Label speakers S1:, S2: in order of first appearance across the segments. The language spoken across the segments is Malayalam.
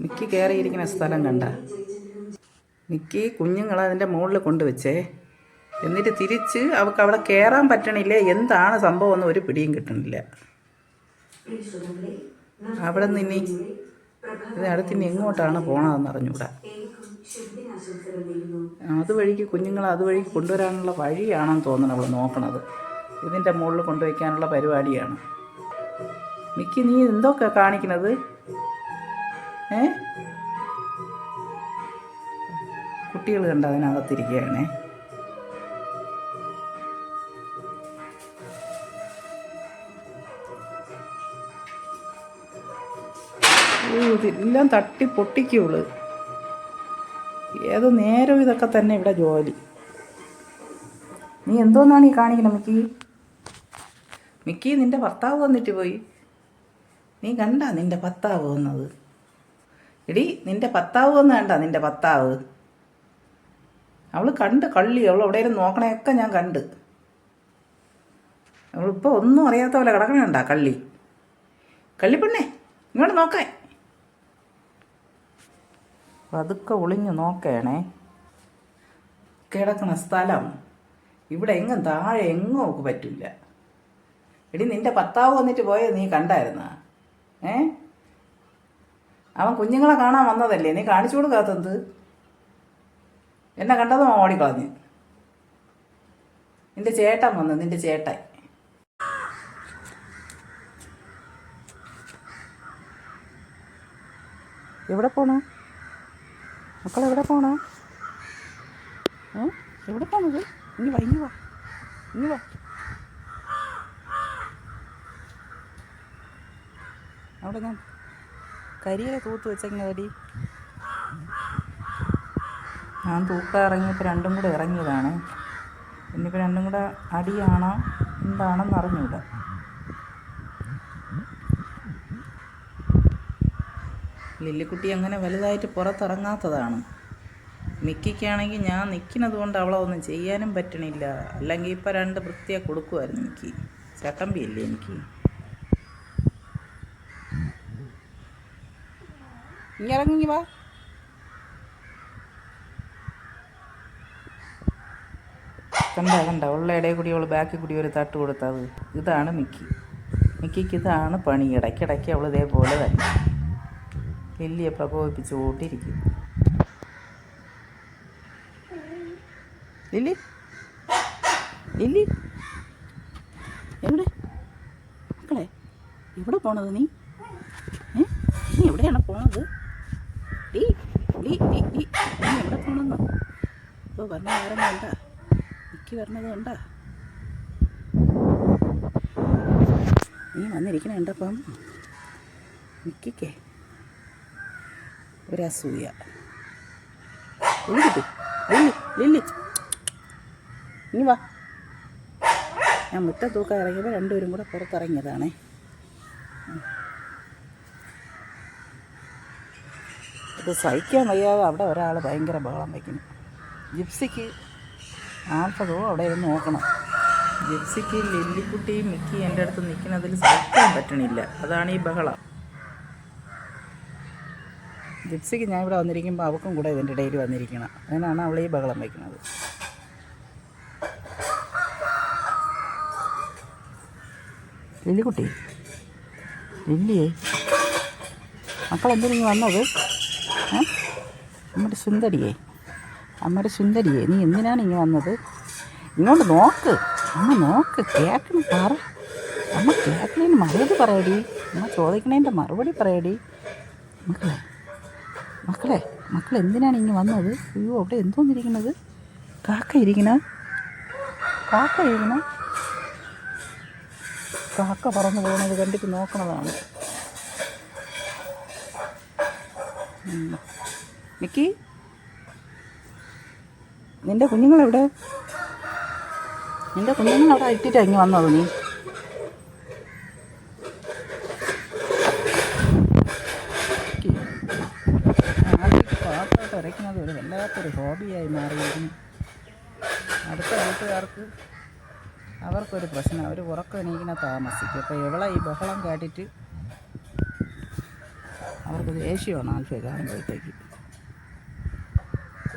S1: മിക്കി കയറിയിരിക്കുന്ന സ്ഥലം കണ്ട. മിക്കി കുഞ്ഞുങ്ങളെ അതിന്റെ മുകളിൽ കൊണ്ടുവച്ചേ. എന്നിട്ട് തിരിച്ച് അവൾക്ക് അവിടെ കയറാൻ പറ്റണില്ല? എന്താണ് സംഭവം എന്ന് ഒരു പിടിയും കിട്ടണില്ല അവിടെ നിന്ന് ഇനി എങ്ങോട്ടാണ് പോണതെന്ന് അറിഞ്ഞൂടാ. അതുവഴിക്ക് കുഞ്ഞുങ്ങളെ അതുവഴിക്ക് കൊണ്ടുവരാനുള്ള വഴിയാണെന്ന് തോന്നണം അവൾ നോക്കണത്. ഇതിന്റെ മുകളിൽ കൊണ്ടുവയ്ക്കാനുള്ള പരിപാടിയാണ്. മിക്കി നീ എന്തൊക്കെ കാണിക്കണത്? ഏ? കുട്ടികൾ കണ്ട അതിനകത്തിരിക്കുകയാണേ. ഇതെല്ലാം തട്ടി പൊട്ടിക്കുള്ളു ഏത് നേരം ഇതൊക്കെ തന്നെ ഇവിടെ ജോലി. നീ എന്തോന്നാണ് ഈ കാണിക്കണം മിക്കി? മിക്കി നിന്റെ ഭർത്താവ് വന്നിട്ട് പോയി. നീ കണ്ട നിന്റെ ഭർത്താവ് വന്നത്? എടി നിന്റെ ഭർത്താവ് ഒന്നും വേണ്ട നിന്റെ ഭർത്താവ് അവൾ കണ്ട് കള്ളി അവൾ എവിടെയെങ്കിലും നോക്കണയൊക്കെ ഞാൻ കണ്ട്. അവളിപ്പോൾ ഒന്നും അറിയാത്ത പോലെ കിടക്കണേണ്ട കള്ളി? കള്ളിപ്പെണ്ണേ ഇങ്ങോട്ട് നോക്കാൻ പതുക്കെ ഒളിഞ്ഞു നോക്കണേ. കിടക്കണ സ്ഥലം ഇവിടെ എങ്ങും താഴെ എങ്ങും ഒക്കെ പറ്റില്ല. എടി നിന്റെ ഭർത്താവ് വന്നിട്ട് പോയത് നീ കണ്ടായിരുന്ന? ഏ? അവൻ കുഞ്ഞുങ്ങളെ കാണാൻ വന്നതല്ലേ? നീ കാണിച്ചു കൊടുക്കാത്തത് എന്നെ കണ്ടതും അവൻ ഓടിക്കളഞ്ഞ്? നിന്റെ ചേട്ടൻ വന്ന് നിന്റെ ചേട്ടൻ എവിടെ പോണ? മക്കൾ എവിടെ പോണ? എവിടെ പോണത് ഇനി വാ ഇനി വാ ഇനി വാ. അവിടെ ഞാൻ കരിയില തൂത്ത് വെച്ചെങ്ങടി ഞാൻ തൂക്കം ഇറങ്ങിയപ്പോൾ രണ്ടും കൂടെ ഇറങ്ങിയതാണ്. ഇനിയിപ്പോൾ രണ്ടും കൂടെ അടിയാണോ? എന്താണെന്ന് അറിഞ്ഞൂട. ലില്ലിക്കുട്ടി അങ്ങനെ വലുതായിട്ട് പുറത്തിറങ്ങാത്തതാണ്. മിക്കിക്കാണെങ്കിൽ ഞാൻ നിൽക്കുന്നത് കൊണ്ട് അവളെ ഒന്നും ചെയ്യാനും പറ്റണില്ല. അല്ലെങ്കിൽ ഇപ്പം രണ്ട് വൃത്തിയെ കൊടുക്കുമായിരുന്നു എനിക്ക് ചട്ടമ്പിയല്ലേ എനിക്ക് ഇനി ഇറങ്ങി വാ. കണ്ട കണ്ട ഉള്ള ഇടയിൽ കൂടി അവൾ ബാക്കിൽ കൂടി ഒരു തട്ട് കൊടുത്തത് ഇതാണ് മിക്കി. മിക്കിക്ക് ഇതാണ് പണി. ഇടയ്ക്കിടയ്ക്ക് അവൾ ഇതേപോലെ തന്നെ ലില്ലിയെ പ്രകോപിപ്പിച്ചുകൊണ്ടിരിക്കും ലില്ലി? ലില്ലി? എവിടെ? മക്കളെ എവിടെ പോണത് നീ? നീ എവിടെയാണ് പോണത്? നീ എവിടെ പോണെന്ന്? ഓ വന്ന നേരം കണ്ട എനിക്ക് വരണത് കണ്ട നീ വന്നിരിക്കണ കണ്ടപ്പം മിക്കേ ഒരസൂയ. ലില്ലി ഇനി വാ. ഞാൻ മുറ്റ തൂക്കം ഇറങ്ങിയപ്പോൾ രണ്ടുപേരും കൂടെ പുറത്തിറങ്ങിയതാണേ. ഇത് സഹിക്കാൻ വയ്യാതെ അവിടെ ഒരാൾ ഭയങ്കര ബഹളം വയ്ക്കുന്നു. ജിപ്സിക്ക് ആൽഫതോ അവിടെ ഇരുന്ന് നോക്കണം. ജിപ്സിക്ക് ലില്ലിക്കുട്ടിയും മിക്കി എന്റെ അടുത്ത് നിൽക്കുന്നതിൽ സഹിക്കാൻ പറ്റണില്ല. അതാണ് ഈ ബഹളം. ജിപ്സിക്ക് ഞാൻ ഇവിടെ വന്നിരിക്കുമ്പോൾ അവൾക്കും കൂടെ ഇതിന്റെ ഇടയിൽ വന്നിരിക്കണം. അതിനാണ് അവൾ ഈ ബഹളം വയ്ക്കുന്നത്. ലില്ലിക്കുട്ടി ലില്ലിയേ മക്കൾ എന്തിനു വന്നത്? ഏ? സുന്ദരിയെ. അമ്മയുടെ സുന്ദരിയെ. നീ എന്തിനാണ് ഇങ്ങനെ വന്നത്? ഇങ്ങോട്ട് നോക്ക്. അമ്മ നോക്ക്. കേൾക്കണം പറ. അമ്മ കേൾക്കണേന് മറുപടി പറയടി. അമ്മ ചോദിക്കണേന്റെ മറുപടി പറയടി. മക്കളെ മക്കളെ മക്കൾ എന്തിനാണ് ഇങ്ങനെ വന്നത്? അയ്യോ അവിടെ എന്തോന്നിരിക്കണത് കാക്ക ഇരിക്കണ. കാക്ക ഇരിക്കണ. കാക്ക പറന്ന് പോകുന്നത് കണ്ടിട്ട് നോക്കണതാണ്. മിക്കി നിന്റെ കുഞ്ഞുങ്ങളെവിടെ? നിന്റെ കുഞ്ഞുങ്ങൾ അവിടെ ഇട്ടിട്ട് ഇങ്ങ് വന്നത് നീ? വരയ്ക്കുന്നത് ഒരു വല്ലാത്തൊരു ഹോബിയായി മാറിയിരുന്നു അടുത്ത വീട്ടുകാർക്ക് അവർക്കൊരു പ്രശ്നം. അവർ ഉറക്കം എണീക്കുന്ന താമസിക്കും. അപ്പോൾ ഇവളെ ഈ ബഹളം കേട്ടിട്ട് അവർക്ക് ദേഷ്യമാണ് ആൽഫയെ കാണുമ്പോഴത്തേക്ക്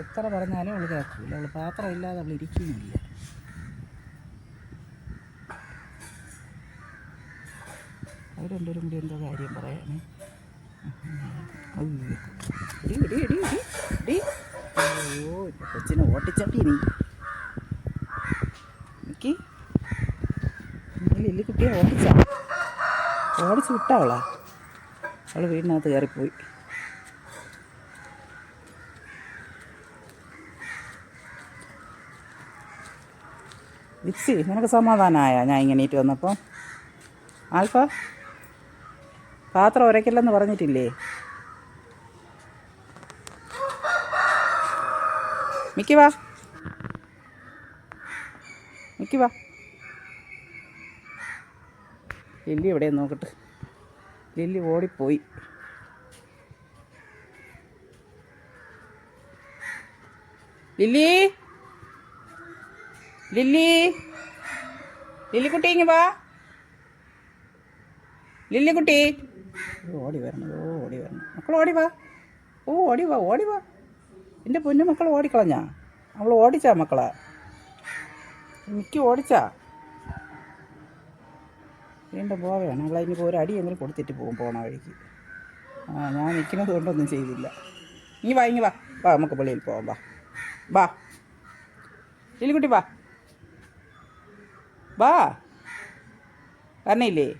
S1: എത്ര പറഞ്ഞാലും അവൾ കേൾക്കില്ല അവൾ പാത്രം ഇല്ലാതെ അവൾ ഇരിക്കുന്നില്ല. അവർ രണ്ടുപേരും കൂടി എന്തോ കാര്യം പറയാനേ ഇടി കൊച്ചിനെ ഓട്ടിച്ചട്ടി നീ. എനിക്ക്. ലില്ലിക്കുട്ടിയെ ഓടിച്ചാ ഓടിച്ച് വിട്ടാവളാ. അവൾ വീടിനകത്ത് കയറിപ്പോയി. വിക്സി നിനക്ക് സമാധാനമായ ഞാൻ ഇങ്ങനെ ഇട്ട് വന്നപ്പോൾ ആൽഫ പാത്രം ഉരയ്ക്കില്ലെന്ന് പറഞ്ഞിട്ടില്ലേ? മിക്കി വാ. മിക്കി വാ. എല്ലി എവിടെ നോക്കട്ടെ. ലില്ലി ഓടിപ്പോയി. ലില്ലി? ലില്ലി? ലില്ലിക്കുട്ടി ഇങ്ങ് വാ. ലില്ലിക്കുട്ടി. ഓടി വരണം. ഓ ഓടി വരണം. മക്കൾ ഓടി വാ. ഓ ഓടി വാ ഓടി വാ. എന്റെ പൊന്നു മക്കൾ ഓടിക്കളഞ്ഞാ? അവൾ ഓടിച്ചാ മക്കളെ? മിക്ക ഓടിച്ചാ? വീണ്ടും പോവുകയാണ് അവളെ ഇനിയിപ്പോൾ ഒരു അടിയെങ്കിലും കൊടുത്തിട്ട് പോകും പോണ വഴിക്ക്. ആ ഞാൻ നിൽക്കുന്നത് കൊണ്ടൊന്നും ചെയ്തില്ല. നീ വാ വാ. വാ നമുക്ക് പള്ളിയിൽ പോവാം വാ. വാ. ലില്ലിക്കുട്ടി വാ. വാ. വരണില്ലേ